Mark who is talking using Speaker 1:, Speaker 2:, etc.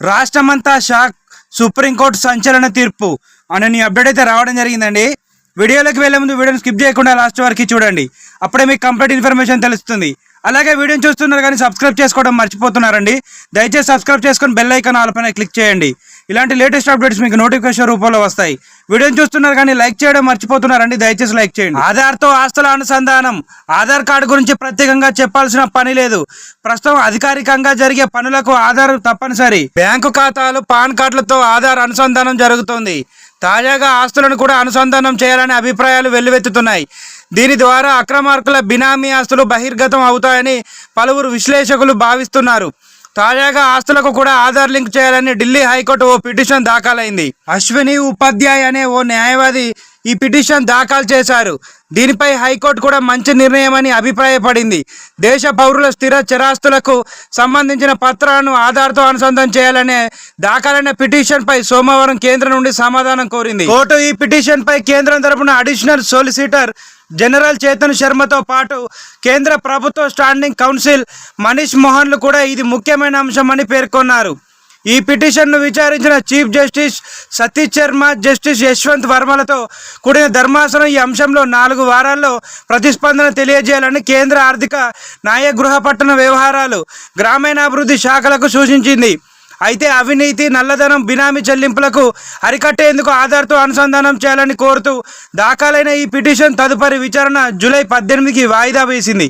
Speaker 1: రాష్ట్రమంతా shock supreme court సంచలన తీర్పు అనే నీ అప్డేట్ అయితే రావడం జరిగిందండి. వీడియోలోకి వెళ్ళే ముందు వీడియోని స్కిప్ చేయకుండా లాస్ట్ వరకు చూడండి. అప్పుడే మీకు కంప్లీట్ ఇన్ఫర్మేషన్ తెలుస్తుంది. అలాగే వీడియోని చూస్తున్నారు కానీ సబ్స్క్రైబ్ చేసుకోవడం మర్చిపోతున్నారండి. దయచేసి సబ్స్క్రైబ్ చేసుకొని బెల్ ఐకాన్ ఆల్పైన క్లిక్ చేయండి. ఇలాంటి లేటెస్ట్ అప్డేట్స్ మీకు నోటిఫికేషన్ రూపంలో వస్తాయి. వీడియోని చూస్తున్నారు కానీ లైక్ చేయడం మర్చిపోతున్నారండి. దయచేసి లైక్ చేయండి. ఆధార్తో ఆస్తుల అనుసంధానం ఆధార్ కార్డు గురించి ప్రత్యేకంగా చెప్పాల్సిన పని లేదు. ప్రస్తుతం అధికారికంగా జరిగే పనులకు ఆధార్ తప్పనిసరి. బ్యాంకు ఖాతాలు పాన్ కార్డులతో ఆధార్ అనుసంధానం జరుగుతోంది. తాజాగా ఆస్తులను కూడా అనుసంధానం చేయాలనే అభిప్రాయాలు వెల్లువెత్తుతున్నాయి. దీని ద్వారా అక్రమార్కుల బినామీ ఆస్తులు బహిర్గతం అవుతాయని పలువురు విశ్లేషకులు భావిస్తున్నారు. తాజాగా ఆస్తులకు కూడా ఆధార్ లింక్ చేయాలని ఢిల్లీ హైకోర్టు ఓ పిటిషన్ దాఖలైంది. అశ్విని ఉపాధ్యాయ్ అనే ఓ న్యాయవాది ఈ పిటిషన్ దాఖలు చేశారు. దీనిపై హైకోర్టు కూడా మంచి నిర్ణయమని అభిప్రాయపడింది. దేశ పౌరుల స్థిర చరాస్తులకు సంబంధించిన పత్రాలను ఆధార్తో అనుసంధానం చేయాలనే దాఖలైన పిటిషన్ పై సోమవారం కేంద్రం నుండి సమాధానం కోరింది. కోర్టు ఈ పిటిషన్ పై కేంద్రం తరపున అడిషనల్ సోలిసిటర్ జనరల్ చేతన్ శర్మతో పాటు కేంద్ర ప్రభుత్వ స్టాండింగ్ కౌన్సిల్ మనీష్ మోహన్లు కూడా ఇది ముఖ్యమైన అంశమని పేర్కొన్నారు. ఈ పిటిషన్ను విచారించిన chief justice Satish Sharma justice Yashwant వర్మలతో కూడిన ధర్మాసనం ఈ అంశంలో నాలుగు వారాల్లో ప్రతిస్పందన తెలియజేయాలని కేంద్ర ఆర్థిక న్యాయ గృహ పట్టణ వ్యవహారాలు గ్రామీణాభివృద్ధి శాఖలకు సూచించింది. అయితే అవినీతి నల్లధనం బినామీ చెల్లింపులకు అరికట్టేందుకు ఆధార్తో అనుసంధానం చేయాలని కోరుతూ దాఖలైన ఈ పిటిషన్ తదుపరి విచారణ జూలై పద్దెనిమిదికి వాయిదా వేసింది.